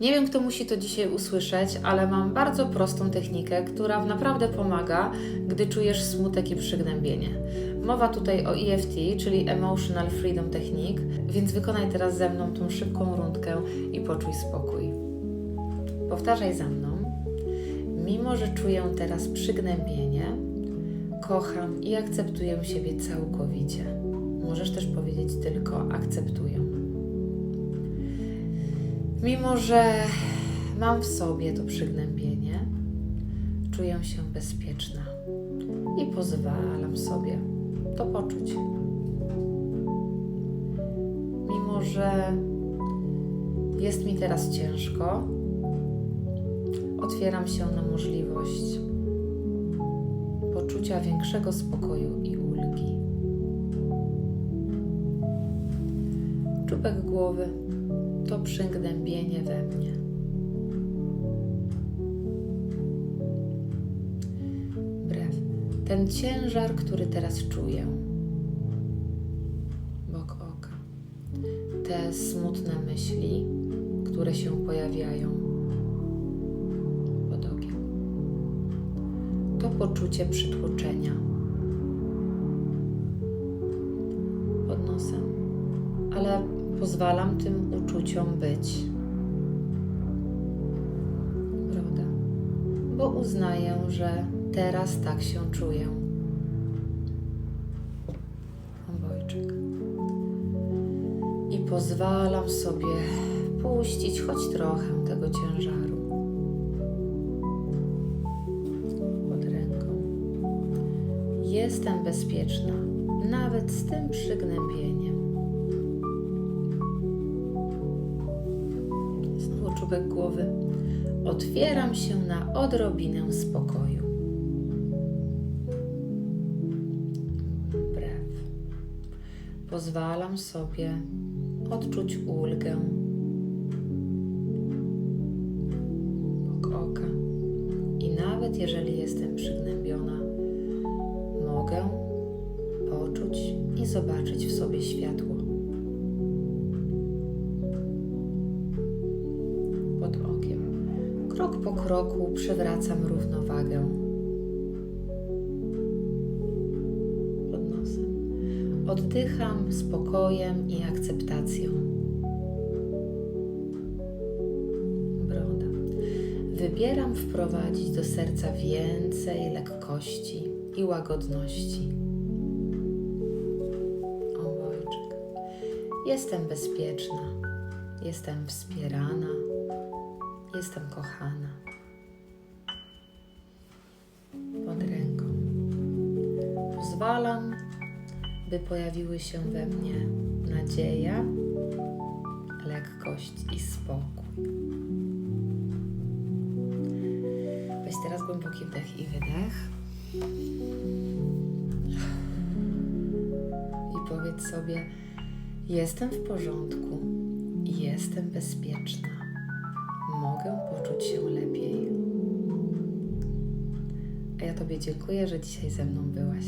Nie wiem, kto musi to dzisiaj usłyszeć, ale mam bardzo prostą technikę, która naprawdę pomaga, gdy czujesz smutek i przygnębienie. Mowa tutaj o EFT, czyli Emotional Freedom Technique, więc wykonaj teraz ze mną tą szybką rundkę i poczuj spokój. Powtarzaj za mną. Mimo, że czuję teraz przygnębienie, kocham i akceptuję siebie całkowicie. Możesz też powiedzieć tylko akceptuję. Mimo, że mam w sobie to przygnębienie, czuję się bezpieczna i pozwalam sobie to poczuć. Mimo, że jest mi teraz ciężko, otwieram się na możliwość poczucia większego spokoju i ulgi. Czubek głowy to przygnębienie we mnie. Brew. Ten ciężar, który teraz czuję. Bok oka. Te smutne myśli, które się pojawiają pod okiem. To poczucie przytłoczenia pozwalam tym uczuciom być. Prawda? Bo uznaję, że teraz tak się czuję. Obojczyk. I pozwalam sobie puścić choć trochę tego ciężaru pod ręką. Jestem bezpieczna, nawet z tym przygnębieniem. Czubek głowy. Otwieram się na odrobinę spokoju. Brew. Pozwalam sobie odczuć ulgę. Oka. I nawet jeżeli jestem przygnębiona, mogę poczuć i zobaczyć w sobie światło. Krok po kroku przywracam równowagę. Pod nosem. Oddycham spokojem i akceptacją. Broda. Wybieram wprowadzić do serca więcej lekkości i łagodności. Obojczyk. Jestem bezpieczna, jestem wspierana, jestem kochana. Pod ręką. Pozwalam, by pojawiły się we mnie nadzieja, lekkość i spokój. Weź teraz głęboki wdech i wydech. I powiedz sobie: Jestem w porządku, jestem bezpieczna, mogę poczuć się lepiej. A ja Tobie dziękuję, że dzisiaj ze mną byłaś.